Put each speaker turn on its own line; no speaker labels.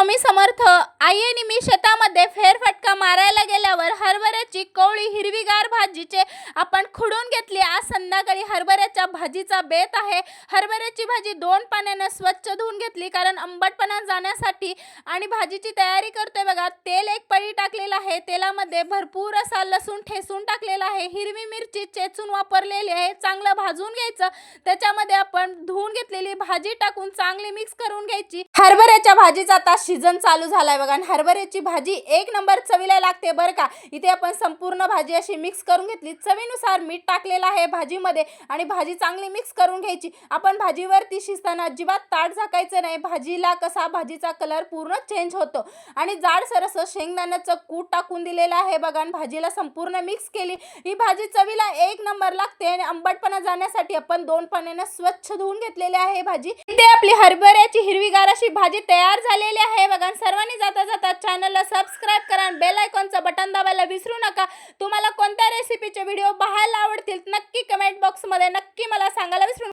स्वामी समर्थ आई मी शेतामध्ये फेरफटका मारायला गेल्यावर हरभऱ्याची कोवळी हिरवीगार भाजीचे आपण खुडून घेतली. आज संध्याकाळी हरभऱ्याच्या भाजीचा बेत आहे. हरभऱ्याची भाजी दोन पाण्यानं स्वच्छ धुवून घेतली कारण आंबटपणा जाण्यासाठी आणि भाजीची तयारी करतोय बघा. तेल एक पळी टाकलेलं आहे. तेलामध्ये भरपूर असा लसूण ठेसून टाकलेला आहे. हिरवी मिरची चेचून वापरलेली आहे. चांगलं भाजून घ्यायचं. त्याच्यामध्ये आपण धुवून घेतलेली भाजी टाकून चांगली मिक्स करून घ्यायची. हरभऱ्याच्या भाजीचा आता सीझन चालू झालाय बघा. आणि हरभऱ्याची भाजी एक नंबर चवीला लागते बरं का. इथे आपण संपूर्ण भाजी अशी मिक्स करून घेतली. चवीनुसार मीठ टाकलेलं आहे भाजीमध्ये आणि भाजी चांगली मिक्स करून घ्यायची. आपण भाजीवरती शिजताना अजिबात ताट झाकायचं नाही. भाजीला कसा भाजीचा कलर पूर्ण चेंज होतो. आणि जाडसर असं शेंगदाण्याचं कूट टाकून दिलेलं आहे बघा. आणि भाजीला संपूर्ण मिक्स केली. ही भाजी चवीला एक नंबर लागते आणि आंबटपणा जाण्यासाठी आपण दोन पाण्यानं स्वच्छ धुवून घेतलेले आहे. भाजी. इथे आपली हरभऱ्याची हिरवीगार अशी भाजी तयार झालेली आहे. बघा सर्वांनी जाता जाता चॅनलला सबस्क्राईब करा आणि बेल आयकॉनचं बटन दाबायला विसरू नका. तुम्हाला कोणत्या रेसिपीचे व्हिडिओ पाहायला आवडतील नक्की कमेंट बॉक्समध्ये नक्की मला सांगायला विसरू